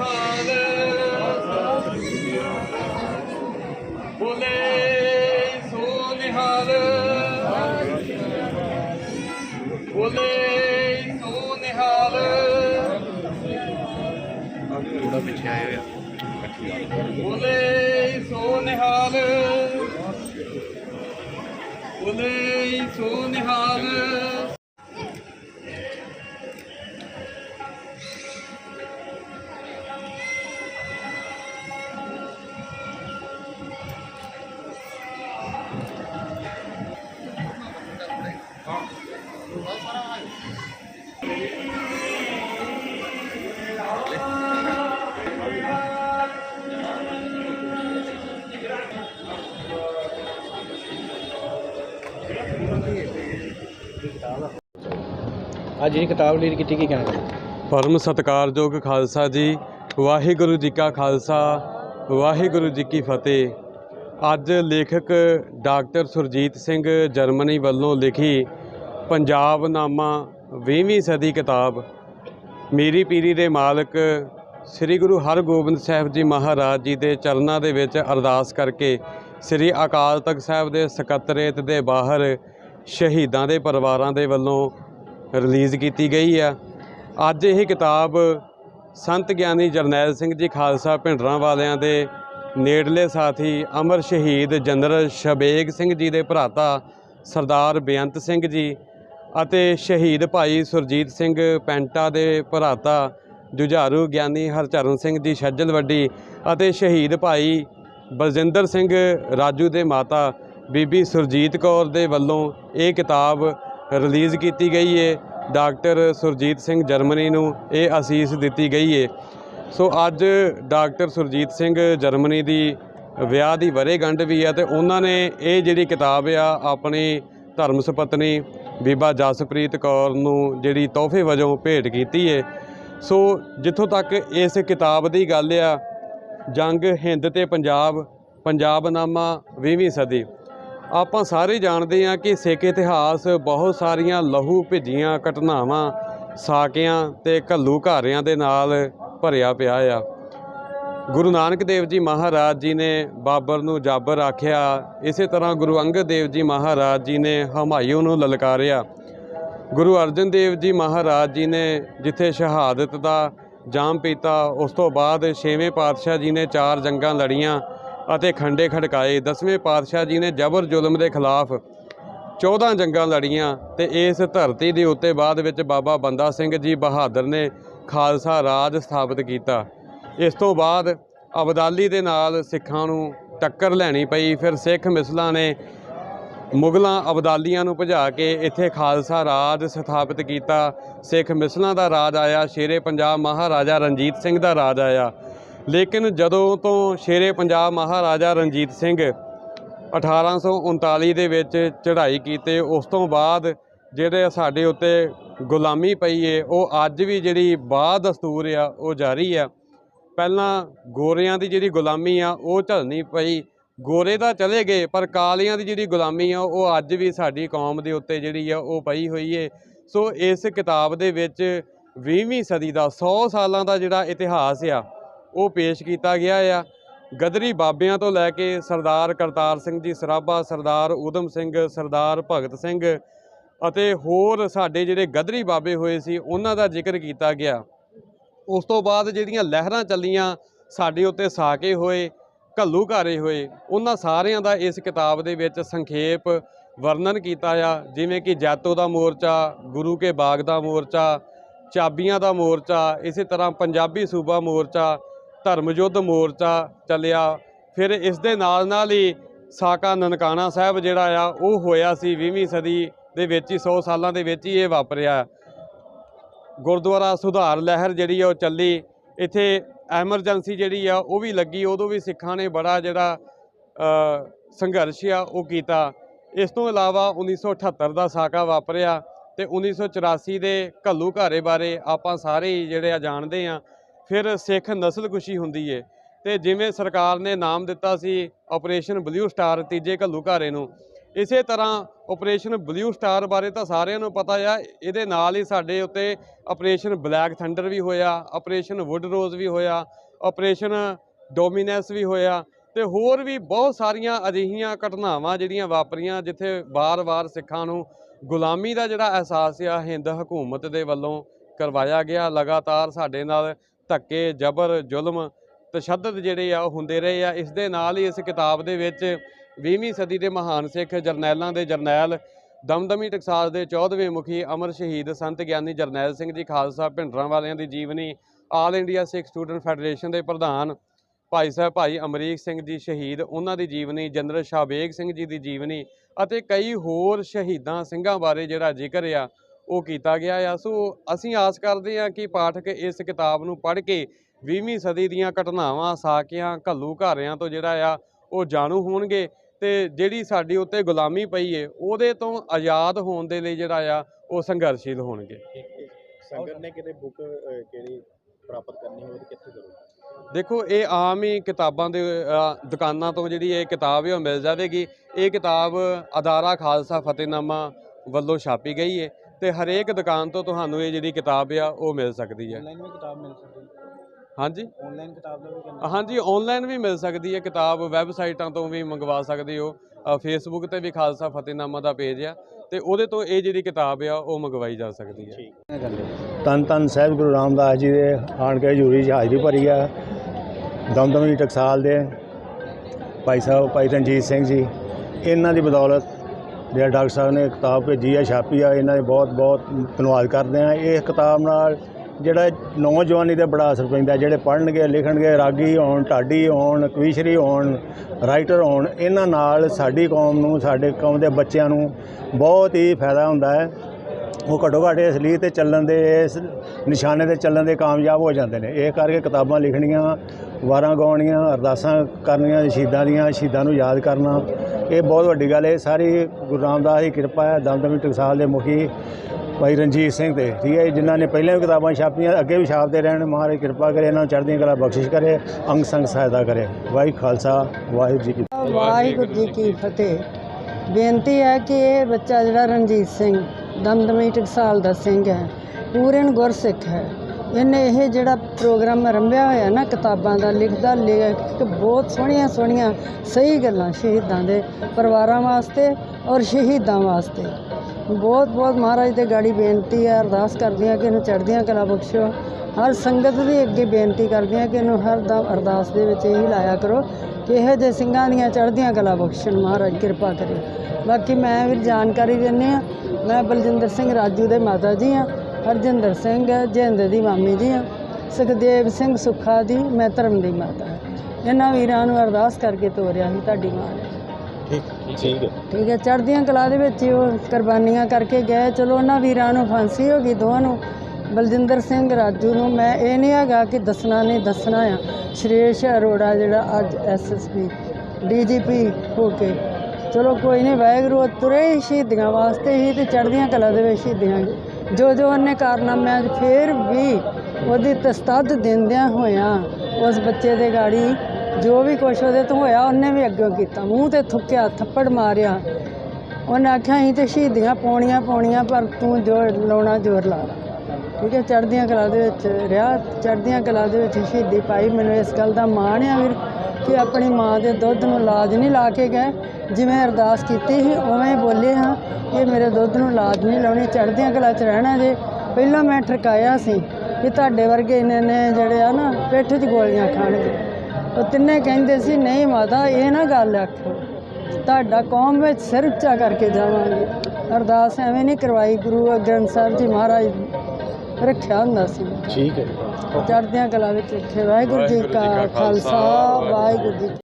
ਨਿਹਾਲ ਬੋਲੇ ਸੋ ਨਿਹਾਲ ਬੋਲੇ ਸੋ ਨਿਹਾਲ ਥੋੜਾ ਪਿੱਛੇ ਆਏ ਹੋਇਆ ਬੋਲੇ ਸੋ ਨਿਹਾਲ, ਬੋਲੇ ਸੋ ਨਿਹਾਲ। ਅੱਜ ਜਿਹੜੀ ਕਿਤਾਬ ਲੀਡ ਕੀਤੀ, ਕੀ ਕਹਿਣਾ ਪਰਮ ਸਤਿਕਾਰਯੋਗ ਖਾਲਸਾ ਜੀ, ਵਾਹਿਗੁਰੂ ਜੀ ਕਾ ਖਾਲਸਾ, ਵਾਹਿਗੁਰੂ ਜੀ ਕੀ ਫਤਿਹ। ਅੱਜ ਲੇਖਕ ਡਾਕਟਰ ਸੁਰਜੀਤ ਸਿੰਘ ਜਰਮਨੀ ਵੱਲੋਂ ਲਿਖੀ ਪੰਜਾਬ ਨਾਮਾ 20ਵੀਂ ਸਦੀ ਕਿਤਾਬ, ਮੇਰੀ ਪੀਰੀ ਦੇ ਮਾਲਕ ਸ੍ਰੀ ਗੁਰੂ ਹਰਗੋਬਿੰਦ ਸਾਹਿਬ ਜੀ ਮਹਾਰਾਜ ਜੀ ਦੇ ਚਰਨਾਂ ਦੇ ਵਿੱਚ ਅਰਦਾਸ ਕਰਕੇ ਸ੍ਰੀ ਅਕਾਲ ਤਖਤ ਸਾਹਿਬ ਦੇ ਸਕੱਤਰੇਤ ਦੇ ਬਾਹਰ ਸ਼ਹੀਦਾਂ ਦੇ ਪਰਿਵਾਰਾਂ ਦੇ ਵੱਲੋਂ ਰਿਲੀਜ਼ ਕੀਤੀ ਗਈ ਆ। ਅੱਜ ਇਹ ਕਿਤਾਬ ਸੰਤ ਗਿਆਨੀ ਜਰਨੈਲ ਸਿੰਘ ਜੀ ਖਾਲਸਾ ਭਿੰਡਰਾਂ ਵਾਲਿਆਂ ਦੇ ਨੇੜਲੇ ਸਾਥੀ ਅਮਰ ਸ਼ਹੀਦ ਜਨਰਲ ਸ਼ਬੇਗ ਸਿੰਘ ਜੀ ਦੇ ਭਰਾਤਾ ਸਰਦਾਰ ਬੇਅੰਤ ਸਿੰਘ ਜੀ ਅਤੇ ਸ਼ਹੀਦ ਭਾਈ ਸੁਰਜੀਤ ਸਿੰਘ ਪੈਂਟਾ ਦੇ ਭਰਾਤਾ ਜੁਝਾਰੂ ਗਿਆਨੀ ਹਰਚਰਨ ਸਿੰਘ ਜੀ ਛੱਜਲ ਵੱਡੀ ਅਤੇ ਸ਼ਹੀਦ ਭਾਈ ਬਲਜਿੰਦਰ ਸਿੰਘ ਰਾਜੂ ਦੇ ਮਾਤਾ ਬੀਬੀ ਸੁਰਜੀਤ ਕੌਰ ਦੇ ਵੱਲੋਂ ਇਹ ਕਿਤਾਬ ਰਿਲੀਜ਼ ਕੀਤੀ ਗਈ ਹੈ ਡਾਕਟਰ ਸੁਰਜੀਤ ਸਿੰਘ ਜਰਮਨੀ ਨੂੰ ਇਹ ਅਸੀਸ ਦਿੱਤੀ ਗਈ ਹੈ ਸੋ ਅੱਜ ਡਾਕਟਰ ਸੁਰਜੀਤ ਸਿੰਘ ਜਰਮਨੀ ਦੀ ਵਿਆਹ ਦੀ ਵਰੇਗੰਢ ਵੀ ਆ ਤੇ ਉਹਨਾਂ ਨੇ ਇਹ ਜਿਹੜੀ ਕਿਤਾਬ ਆ, ਆਪਣੀ ਧਰਮ ਸੁਪਤਨੀ ਬੀਬਾ ਜਸਪ੍ਰੀਤ ਕੌਰ ਨੂੰ ਜਿਹੜੀ ਤੋਹਫੇ ਵਜੋਂ ਭੇਟ ਕੀਤੀ ਹੈ ਸੋ ਜਿੱਥੋਂ ਤੱਕ ਇਸ ਕਿਤਾਬ ਦੀ ਗੱਲ ਆ ਜੰਗ ਹਿੰਦ ਤੇ ਪੰਜਾਬ, ਪੰਜਾਬਨਾਮਾ 20ਵੀਂ ਸਦੀ। ਆਪਾਂ ਸਾਰੇ ਜਾਣਦੇ ਹਾਂ ਕਿ ਸਿੱਖ ਇਤਿਹਾਸ ਬਹੁਤ ਸਾਰੀਆਂ ਲਹੂ ਭਿੱਜੀਆਂ ਘਟਨਾਵਾਂ, ਸਾਕਿਆਂ ਤੇ ਘੱਲੂ ਘਾਰਿਆਂ ਦੇ ਨਾਲ ਭਰਿਆ ਪਿਆ ਆ। ਗੁਰੂ ਨਾਨਕ ਦੇਵ ਜੀ ਮਹਾਰਾਜ ਜੀ ਨੇ ਬਾਬਰ ਨੂੰ ਜਾਬਰ ਆਖਿਆ। ਇਸੇ ਤਰ੍ਹਾਂ ਗੁਰੂ ਅੰਗਦ ਦੇਵ ਜੀ ਮਹਾਰਾਜ ਜੀ ਨੇ ਹਮਾਯੂ ਨੂੰ ਲਲਕਾਰਿਆ। ਗੁਰੂ ਅਰਜਨ ਦੇਵ ਜੀ ਮਹਾਰਾਜ ਜੀ ਨੇ ਜਿੱਥੇ ਸ਼ਹਾਦਤ ਦਾ ਜਾਮ ਪੀਤਾ। ਉਸ ਤੋਂ ਬਾਅਦ ਛੇਵੇਂ ਪਾਤਸ਼ਾਹ ਜੀ ਨੇ ਚਾਰ ਜੰਗਾਂ ਲੜੀਆਂ ਅਤੇ ਖੰਡੇ ਖੜਕਾਏ। ਦਸਵੇਂ ਪਾਤਸ਼ਾਹ ਜੀ ਨੇ ਜ਼ਬਰ ਜ਼ੁਲਮ ਦੇ ਖਿਲਾਫ 14 ਜੰਗਾਂ ਲੜੀਆਂ ਤੇ ਇਸ ਧਰਤੀ ਦੇ ਉੱਤੇ ਬਾਅਦ ਵਿੱਚ ਬਾਬਾ ਬੰਦਾ ਸਿੰਘ ਜੀ ਬਹਾਦਰ ਨੇ ਖਾਲਸਾ ਰਾਜ ਸਥਾਪਿਤ ਕੀਤਾ। ਇਸ ਤੋਂ ਬਾਅਦ ਅਬਦਾਲੀ ਦੇ ਨਾਲ ਸਿੱਖਾਂ ਨੂੰ ਟੱਕਰ ਲੈਣੀ ਪਈ। ਫਿਰ ਸਿੱਖ ਮਿਸਲਾਂ ਨੇ ਮੁਗਲਾਂ ਅਬਦਾਲੀਆਂ ਨੂੰ ਭਜਾ ਕੇ ਇੱਥੇ ਖਾਲਸਾ ਰਾਜ ਸਥਾਪਿਤ ਕੀਤਾ। ਸਿੱਖ ਮਿਸਲਾਂ ਦਾ ਰਾਜ ਆਇਆ, ਸ਼ੇਰੇ ਪੰਜਾਬ ਮਹਾਰਾਜਾ ਰਣਜੀਤ ਸਿੰਘ ਦਾ ਰਾਜ ਆਇਆ। ਲੇਕਿਨ ਜਦੋਂ ਤੋਂ ਸ਼ੇਰੇ ਪੰਜਾਬ ਮਹਾਰਾਜਾ ਰਣਜੀਤ ਸਿੰਘ 1839 ਦੇ ਵਿੱਚ ਚੜ੍ਹਾਈ ਕੀਤੇ, ਉਸ ਤੋਂ ਬਾਅਦ ਜਿਹੜੇ ਸਾਡੇ ਉੱਤੇ ਗੁਲਾਮੀ ਪਈ ਏ, ਉਹ ਅੱਜ ਵੀ ਜਿਹੜੀ ਬਾਦ ਦਸਤੂਰ ਆ, ਉਹ ਜਾਰੀ ਆ। ਪਹਿਲਾਂ ਗੋਰਿਆਂ ਦੀ ਜਿਹੜੀ ਗੁਲਾਮੀ ਆ, ਉਹ ਝੱਲਣੀ ਪਈ। ਗੋਰੇ ਤਾਂ ਚਲੇ ਗਏ, ਪਰ ਕਾਲੀਆਂ ਦੀ ਜਿਹੜੀ ਗੁਲਾਮੀ ਆ, ਉਹ ਅੱਜ ਵੀ ਸਾਡੀ ਕੌਮ ਦੇ ਉੱਤੇ ਜਿਹੜੀ ਆ, ਉਹ ਪਈ ਹੋਈ ਏ। ਸੋ ਇਸ ਕਿਤਾਬ ਦੇ ਵਿੱਚ 20ਵੀਂ ਸਦੀ ਦਾ 100 ਸਾਲਾਂ ਦਾ ਜਿਹੜਾ ਇਤਿਹਾਸ ਆ, ਉਹ ਪੇਸ਼ ਕੀਤਾ ਗਿਆ ਆ। ਗਦਰੀ ਬਾਬਿਆਂ ਤੋਂ ਲੈ ਕੇ ਸਰਦਾਰ ਕਰਤਾਰ ਸਿੰਘ ਜੀ, ਸਰਾਭਾ ਸਰਦਾਰ ਊਧਮ ਸਿੰਘ, ਸਰਦਾਰ ਭਗਤ ਸਿੰਘ ਅਤੇ ਹੋਰ ਸਾਡੇ ਜਿਹੜੇ ਗਦਰੀ ਬਾਬੇ ਹੋਏ ਸੀ, ਉਹਨਾਂ ਦਾ ਜ਼ਿਕਰ ਕੀਤਾ ਗਿਆ। ਉਸ ਤੋਂ ਬਾਅਦ ਜਿਹੜੀਆਂ ਲਹਿਰਾਂ ਚੱਲੀਆਂ, ਸਾਡੇ ਉੱਤੇ ਸਾਕੇ ਹੋਏ ਘੱਲੂ ਘਾਰੇ ਹੋਏ, ਉਹਨਾਂ ਸਾਰਿਆਂ ਦਾ ਇਸ ਕਿਤਾਬ ਦੇ ਵਿੱਚ ਸੰਖੇਪ ਵਰਣਨ ਕੀਤਾ ਆ, ਜਿਵੇਂ ਕਿ ਜੈਤੋ ਦਾ ਮੋਰਚਾ, ਗੁਰੂ ਕੇ ਬਾਗ ਦਾ ਮੋਰਚਾ, ਚਾਬੀਆਂ ਦਾ ਮੋਰਚਾ, ਇਸੇ ਤਰ੍ਹਾਂ ਪੰਜਾਬੀ ਸੂਬਾ ਮੋਰਚਾ ਧਰਮ ਯੁੱਧ ਮੋਰਚਾ ਚੱਲਿਆ। ਫਿਰ ਇਸ ਦੇ ਨਾਲ ਨਾਲ ਹੀ ਸਾਕਾ ਨਨਕਾਣਾ ਸਾਹਿਬ ਜਿਹੜਾ ਆ, ਉਹ ਹੋਇਆ ਸੀ 20ਵੀਂ ਸਦੀ ਦੇ ਵਿੱਚ ਹੀ 100 ਸਾਲਾਂ ਦੇ ਵਿੱਚ ਹੀ ਇਹ ਵਾਪਰਿਆ। ਗੁਰਦੁਆਰਾ ਸੁਧਾਰ ਲਹਿਰ ਜਿਹੜੀ ਆ, ਉਹ ਚੱਲੀ। ਇੱਥੇ ਐਮਰਜੈਂਸੀ ਜਿਹੜੀ ਆ, ਉਹ ਵੀ ਲੱਗੀ, ਉਦੋਂ ਵੀ ਸਿੱਖਾਂ ਨੇ ਬੜਾ ਜਿਹੜਾ ਸੰਘਰਸ਼ ਆ, ਉਹ ਕੀਤਾ। ਇਸ ਤੋਂ ਇਲਾਵਾ 1978 ਦਾ ਸਾਕਾ ਵਾਪਰਿਆ ਤੇ 1984 ਦੇ ਘੱਲੂ ਘਾਰੇ ਬਾਰੇ ਆਪਾਂ ਸਾਰੇ ਹੀ ਜਿਹੜੇ ਆ ਜਾਣਦੇ ਆ। ਫਿਰ ਸਿੱਖ ਨਸਲਕੁਸ਼ੀ ਹੁੰਦੀ ਏ ਤੇ ਜਿਵੇਂ ਸਰਕਾਰ ਨੇ ਨਾਮ ਦਿੱਤਾ ਸੀ ਆਪਰੇਸ਼ਨ ਬਲੂ ਸਟਾਰ ਤੀਜੇ ਘੱਲੂ ਘਾਰੇ ਨੂੰ ਇਸੇ ਤਰ੍ਹਾਂ ਆਪਰੇਸ਼ਨ ਬਲੂ ਸਟਾਰ ਬਾਰੇ ਤਾਂ ਸਾਰਿਆਂ ਨੂੰ ਪਤਾ ਆ, ਇਹਦੇ ਨਾਲ ਹੀ ਸਾਡੇ ਉੱਤੇ ਆਪਰੇਸ਼ਨ ਬਲੈਕ ਥੰਡਰ ਵੀ ਹੋਇਆ ਆਪਰੇਸ਼ਨ ਵੁੱਡ ਰੋਜ਼ ਵੀ ਹੋਇਆ ਆਪਰੇਸ਼ਨ ਡੋਮੀਨੈਂਸ ਵੀ ਹੋਇਆ ਤੇ ਹੋਰ ਵੀ ਬਹੁਤ ਸਾਰੀਆਂ ਅਜਿਹੀਆਂ ਘਟਨਾਵਾਂ ਜਿਹੜੀਆਂ ਵਾਪਰੀਆਂ ਜਿੱਥੇ ਵਾਰ-ਵਾਰ ਸਿੱਖਾਂ ਨੂੰ ਗੁਲਾਮੀ ਦਾ ਜਿਹੜਾ ਅਹਿਸਾਸ ਆ, ਹਿੰਦ ਹਕੂਮਤ ਦੇ ਵੱਲੋਂ ਕਰਵਾਇਆ ਗਿਆ, ਲਗਾਤਾਰ ਸਾਡੇ ਨਾਲ ਧੱਕੇ, ਜ਼ਬਰ, ਜ਼ੁਲਮ, ਤਸ਼ੱਦਦ ਜਿਹੜੇ ਆ ਉਹ ਹੁੰਦੇ ਰਹੇ ਆ, ਇਸ ਦੇ ਨਾਲ ਹੀ ਇਸ ਕਿਤਾਬ ਦੇ ਵਿੱਚ 20ਵੀਂ ਸਦੀ ਦੇ ਮਹਾਨ ਸਿੱਖ ਜਰਨੈਲਾਂ ਦੇ ਜਰਨੈਲ ਦਮਦਮੀ ਟਕਸਾਲ ਦੇ 14ਵੇਂ ਮੁਖੀ ਅਮਰ ਸ਼ਹੀਦ ਸੰਤ ਗਿਆਨੀ ਜਰਨੈਲ ਸਿੰਘ ਜੀ ਖਾਲਸਾ ਭਿੰਡਰਾਂ ਵਾਲਿਆਂ ਦੀ ਜੀਵਨੀ all India Sikh student federation ਦੇ ਪ੍ਰਧਾਨ ਭਾਈ ਸਾਹਿਬ ਭਾਈ ਅਮਰੀਕ ਸਿੰਘ ਜੀ ਸ਼ਹੀਦ, ਉਹਨਾਂ ਦੀ ਜੀਵਨੀ, ਜਨਰਲ ਸ਼ਾਹਬੇਗ ਸਿੰਘ ਜੀ ਦੀ ਜੀਵਨੀ ਅਤੇ ਕਈ ਹੋਰ ਸ਼ਹੀਦਾਂ ਸਿੰਘਾਂ ਬਾਰੇ ਜਿਹੜਾ ਜ਼ਿਕਰ ਆ, ਉਹ ਕੀਤਾ ਗਿਆ ਆ। ਸੋ ਅਸੀਂ ਆਸ ਕਰਦੇ ਹਾਂ ਕਿ ਪਾਠਕ ਇਸ ਕਿਤਾਬ ਨੂੰ ਪੜ੍ਹ ਕੇ 20ਵੀਂ ਸਦੀ ਦੀਆਂ ਘਟਨਾਵਾਂ, ਸਾਕਿਆਂ, ਘੱਲੂ ਘਾਰਿਆਂ ਤੋਂ ਜਿਹੜਾ ਆ ਉਹ ਜਾਣੂ ਹੋਣਗੇ ਤੇ ਜਿਹੜੀ ਸਾਡੀ ਉੱਤੇ ਗੁਲਾਮੀ ਪਈ ਏ ਉਹਦੇ ਤੋਂ ਆਜ਼ਾਦ ਹੋਣ ਦੇ ਲਈ ਜਿਹੜਾ ਆ ਉਹ ਸੰਘਰਸ਼ੀਲ ਹੋਣਗੇ। ਸੰਗਤ ਨੇ ਕਿਤੇ ਬੁੱਕ ਕਿਹੜੀ ਪ੍ਰਾਪਤ ਕਰਨੀ ਹੋਵੇ ਤੇ ਕਿੱਥੇ ਕਰੋ? ਦੇਖੋ ਇਹ ਆਮ ਹੀ ਕਿਤਾਬਾਂ ਦੇ ਦੁਕਾਨਾਂ ਤੋਂ ਜਿਹੜੀ ਇਹ ਕਿਤਾਬ ਹੈ ਉਹ ਮਿਲ ਜਾਵੇਗੀ। ਇਹ ਕਿਤਾਬ ਅਦਾਰਾ ਖਾਲਸਾ ਫਤਿਹਨਾਮਾ ਵੱਲੋਂ ਛਾਪੀ ਗਈ ਹੈ ਤੇ ਹਰੇਕ ਦੁਕਾਨ ਤੋਂ ਤੁਹਾਨੂੰ ਇਹ ਜਿਹੜੀ ਕਿਤਾਬ ਆ ਉਹ ਮਿਲ ਸਕਦੀ ਹੈ ਆਨਲਾਈਨ ਵੀ ਕਿਤਾਬ ਮਿਲ ਸਕਦੀ। ਹੈ ਹਾਂਜੀ। ਆਨਲਾਈਨ ਕਿਤਾਬ ਦਾ ਵੀ ਕਹਿੰਦੇ ਹਾਂਜੀ ਆਨਲਾਈਨ ਵੀ ਮਿਲ ਸਕਦੀ ਹੈ ਕਿਤਾਬ ਵੈਬਸਾਈਟਾਂ ਤੋਂ ਵੀ ਮੰਗਵਾ ਸਕਦੇ ਹੋ। ਫੇਸਬੁੱਕ ਤੇ ਵੀ ਖਾਲਸਾ ਫਤਿਹਨਾਮਾ ਦਾ ਪੇਜ ਆ ਤੇ ਉਹਦੇ ਤੋਂ ਇਹ ਜਿਹੜੀ ਕਿਤਾਬ ਆ ਉਹ ਮੰਗਵਾਈ ਜਾ ਸਕਦੀ ਹੈ। ਧੰਨ ਧੰਨ ਸਾਹਿਬ ਗੁਰੂ ਰਾਮਦਾਸ ਜੀ ਦੇ ਆਣ ਕੇ ਹਜ਼ੂਰੀ 'ਚ ਹਾਜ਼ਰੀ ਭਰੀ ਆ। ਦਮਦਮੀ ਟਕਸਾਲ ਦੇ ਭਾਈ ਸਾਹਿਬ ਭਾਈ ਰਣਜੀਤ ਸਿੰਘ ਜੀ ਇਹਨਾਂ ਦੀ ਬਦੌਲਤ ਜਿਹੜਾ ਡਾਕਟਰ ਸਾਹਿਬ ਨੇ ਕਿਤਾਬ ਭੇਜੀ ਆ ਛਾਪੀ ਆ ਇਹਨਾਂ ਦੇ ਬਹੁਤ ਬਹੁਤ ਧੰਨਵਾਦ ਕਰਦੇ ਆ। ਇਸ ਕਿਤਾਬ ਨਾਲ ਜਿਹੜਾ ਨੌਜਵਾਨੀ ਤੇ ਬੜਾ ਅਸਰ ਪੈਂਦਾ, ਜਿਹੜੇ ਪੜ੍ਹਨਗੇ, ਲਿਖਣਗੇ, ਰਾਗੀ ਹੋਣ, ਢਾਡੀ ਹੋਣ, ਕਵੀਸ਼ਰੀ ਹੋਣ, ਰਾਈਟਰ ਹੋਣ, ਇਹਨਾਂ ਨਾਲ ਸਾਡੀ ਕੌਮ ਨੂੰ, ਸਾਡੇ ਕੌਮ ਦੇ ਬੱਚਿਆਂ ਨੂੰ ਬਹੁਤ ਹੀ ਫਾਇਦਾ ਹੁੰਦਾ ਹੈ। ਉਹ ਘੱਟੋ ਘੱਟ ਇਸ ਲਈ ਤੇ ਚੱਲਣ ਦੇ, ਇਸ ਨਿਸ਼ਾਨੇ ਤੇ ਚੱਲਣ ਦੇ ਕਾਮਯਾਬ ਹੋ ਜਾਂਦੇ ਨੇ। ਇਹ ਕਰਕੇ ਕਿਤਾਬਾਂ ਲਿਖਣੀਆਂ, ਵਾਰਾਂ ਗਾਉਣੀਆਂ, ਅਰਦਾਸਾਂ ਕਰਨੀਆਂ, ਸ਼ਹੀਦਾਂ ਦੀਆਂ, ਸ਼ਹੀਦਾਂ ਨੂੰ ਯਾਦ ਕਰਨਾ, ਇਹ ਬਹੁਤ ਵੱਡੀ ਗੱਲ ਹੈ। ਸਾਰੀ ਗੁਰੂ ਰਾਮਦਾਸ ਦੀ ਕਿਰਪਾ ਹੈ। ਦਮਦਮੀ ਟਕਸਾਲ ਦੇ ਮੁਖੀ ਭਾਈ ਰਣਜੀਤ ਸਿੰਘ ਤੇ, ਠੀਕ ਹੈ ਜਿਨ੍ਹਾਂ ਨੇ ਪਹਿਲਾਂ ਵੀ ਕਿਤਾਬਾਂ ਛਾਪੀਆਂ, ਅੱਗੇ ਵੀ ਛਾਪਦੇ ਰਹਿਣ, ਮਹਾਰਾਜ ਕਿਰਪਾ ਕਰੇ, ਇਹਨਾਂ ਨੂੰ ਚੜ੍ਹਦੀਆਂ ਕਲਾ ਬਖਸ਼ਿਸ਼ ਕਰੇ, ਅੰਗ ਸੰਗ ਸਹਾਇਤਾ ਕਰੇ। ਵਾਹਿ ਖਾਲਸਾ, ਵਾਹਿਗੁਰੂ ਜੀ ਕੀ ਵਾਹਿਗੁਰੂ ਜੀ ਕੀ ਫਤਿਹ। ਬੇਨਤੀ ਹੈ ਕਿ ਇਹ ਬੱਚਾ ਜਿਹੜਾ ਰਣਜੀਤ ਸਿੰਘ, ਦਮਦਮੀ ਟਕਸਾਲ ਦਾ ਸਿੰਘ ਹੈ, ਪੂਰਨ ਗੁਰਸਿੱਖ ਹੈ। ਇਹਨੇ ਇਹ ਜਿਹੜਾ ਪ੍ਰੋਗਰਾਮ ਆਰੰਭਿਆ ਹੋਇਆ ਨਾ ਕਿਤਾਬਾਂ ਦਾ, ਲਿਖਦਾ ਲੇਖ ਬਹੁਤ ਸੋਹਣੀਆਂ ਸੋਹਣੀਆਂ, ਸਹੀ ਗੱਲਾਂ ਸ਼ਹੀਦਾਂ ਦੇ ਪਰਿਵਾਰਾਂ ਵਾਸਤੇ ਔਰ ਸ਼ਹੀਦਾਂ ਵਾਸਤੇ। ਬਹੁਤ ਬਹੁਤ ਮਹਾਰਾਜ ਦੇ ਗਾੜੀ ਬੇਨਤੀ ਹੈ, ਅਰਦਾਸ ਕਰਦੀਆਂ ਕਿ ਇਹਨੂੰ ਚੜ੍ਹਦੀਆਂ ਕਲਾ ਬਖਸ਼ੋ ਹਰ ਸੰਗਤ ਦੀ ਅੱਗੇ ਬੇਨਤੀ ਕਰਦੀਆਂ ਕਿ ਇਹਨੂੰ ਹਰ ਦਮ ਅਰਦਾਸ ਦੇ ਵਿੱਚ ਇਹੀ ਲਾਇਆ ਕਰੋ ਕਿ ਇਹੋ ਜਿਹੇ ਸਿੰਘਾਂ ਦੀਆਂ ਚੜ੍ਹਦੀਆਂ ਕਲਾ ਬਖਸ਼ਣ, ਮਹਾਰਾਜ ਕਿਰਪਾ ਕਰੇ। ਬਾਕੀ ਮੈਂ ਵੀ ਜਾਣਕਾਰੀ ਦਿੰਦੀ ਹਾਂ, ਮੈਂ ਬਲਜਿੰਦਰ ਸਿੰਘ ਰਾਜੂ ਦੇ ਮਾਤਾ ਜੀ ਹਾਂ, ਹਰਜਿੰਦਰ ਸਿੰਘ ਜਿੰਦ ਦੀ ਮਾਮੀ ਜੀ ਹਾਂ, ਸੁਖਦੇਵ ਸਿੰਘ ਸੁੱਖਾ ਦੀ, ਮੈਂ ਧਰਮ ਦੀ ਮਾਤਾ ਇਹਨਾਂ ਵੀਰਾਂ ਨੂੰ ਅਰਦਾਸ ਕਰਕੇ ਤੋਰਿਆ ਸੀ ਤੁਹਾਡੀ ਮਾਂ ਨੇ। ਠੀਕ ਹੈ। ਠੀਕ ਹੈ, ਚੜ੍ਹਦੀਆਂ ਕਲਾ ਦੇ ਵਿੱਚ ਹੀ ਉਹ ਕੁਰਬਾਨੀਆਂ ਕਰਕੇ ਗਏ। ਚਲੋ, ਉਹਨਾਂ ਵੀਰਾਂ ਨੂੰ ਫਾਂਸੀ ਹੋ ਗਈ, ਦੋਵਾਂ ਨੂੰ। ਬਲਜਿੰਦਰ ਸਿੰਘ ਰਾਜੂ ਨੂੰ ਮੈਂ ਇਹ ਨਹੀਂ ਹੈਗਾ ਕਿ ਦੱਸਣਾ ਨਹੀਂ, ਦੱਸਣਾ ਆ। ਸ਼੍ਰੇਸ਼ ਅਰੋੜਾ ਜਿਹੜਾ ਅੱਜ ਐਸਐਸਪੀ ਡੀਜੀਪੀ ਹੋ ਕੇ। ਚਲੋ, ਕੋਈ ਨਹੀਂ, ਵਾਹਿਗੁਰੂ ਉਹ ਤੁਰੇ ਹੀ ਸ਼ਹੀਦੀਆਂ ਵਾਸਤੇ ਹੀ ਤੇ ਚੜ੍ਹਦੀਆਂ ਕਲਾ ਦੇ ਵਿੱਚ ਸ਼ਹੀਦੀਆਂ ਜੋ ਜੋ ਉਹਨੇ ਕਾਰਨਾਮਿਆਂ 'ਚ ਫੇਰ ਵੀ ਉਹਦੀ ਤਸਤਦ ਦਿੰਦਿਆਂ ਹੋਇਆਂ ਉਸ ਬੱਚੇ ਦੇ ਗਾੜੀ ਜੋ ਵੀ ਕੁਛ ਉਹਦੇ ਤੋਂ ਹੋਇਆ, ਉਹਨੇ ਵੀ ਅੱਗੇ ਕੀਤਾ। ਮੂੰਹ ਤੇ ਥੁੱਕਿਆ, ਥੱਪੜ ਮਾਰਿਆ। ਉਹਨੇ ਆਖਿਆ, ਅਸੀਂ ਤੇ ਸ਼ਹੀਦੀਆਂ ਪਾਉਣੀਆਂ ਪਾਉਣੀਆਂ, ਪਰ ਤੂੰ ਜੋ ਲਾਉਣਾ, ਜ਼ੋਰ ਲਾ ਲਾ। ਠੀਕ ਹੈ, ਚੜ੍ਹਦੀਆਂ ਕਲਾ ਦੇ ਵਿੱਚ ਰਿਹਾ। ਚੜ੍ਹਦੀਆਂ ਕਲਾ ਦੇ ਵਿੱਚ ਸ਼ਹੀਦੀ ਪਾਈ। ਮੈਨੂੰ ਇਸ ਗੱਲ ਦਾ ਮਾਣ ਆ ਵੀਰ, ਕਿ ਆਪਣੀ ਮਾਂ ਦੇ ਦੁੱਧ ਨੂੰ ਲਾਜ ਨਹੀਂ ਲਾ ਕੇ ਗਏ। ਜਿਵੇਂ ਅਰਦਾਸ ਕੀਤੀ ਸੀ, ਉਵੇਂ ਹੀ ਬੋਲੇ ਹਾਂ ਕਿ ਮੇਰੇ ਦੁੱਧ ਨੂੰ ਲਾਜ ਨਹੀਂ ਲਾਉਣੀ। ਚੜ੍ਹਦੀਆਂ ਕਲਾ 'ਚ ਰਹਿਣਾ ਜੇ, ਪਹਿਲਾਂ ਮੈਂ ਠਰਕਾਇਆ ਸੀ ਕਿ ਤੁਹਾਡੇ ਵਰਗੇ ਇੰਨੇ ਨੇ ਜਿਹੜੇ ਆ ਨਾ, ਪਿੱਠ 'ਚ ਗੋਲੀਆਂ ਖਾਣਗੇ। ਉਹ ਤਿੰਨੇ ਕਹਿੰਦੇ ਸੀ ਨਹੀਂ ਮਾਤਾ ਇਹ ਨਾ ਗੱਲ ਆਖੋ। ਤੁਹਾਡਾ ਕੌਮ ਵਿੱਚ ਸਿਰ ਉੱਚਾ ਕਰਕੇ ਜਾਵਾਂਗੇ। ਅਰਦਾਸ ਐਵੇਂ ਨਹੀਂ ਕਰਵਾਈ ਗੁਰੂ ਗ੍ਰੰਥ ਸਾਹਿਬ ਜੀ ਮਹਾਰਾਜ ਰੱਖਿਆ ਹੁੰਦਾ ਸੀ। ਠੀਕ ਹੈ ਚੜ੍ਹਦਿਆਂ ਕਲਾ ਵਿੱਚ ਰੱਖੇ। ਵਾਹਿਗੁਰੂ ਜੀ ਕਾ ਖਾਲਸਾ ਵਾਹਿਗੁਰੂ ਜੀ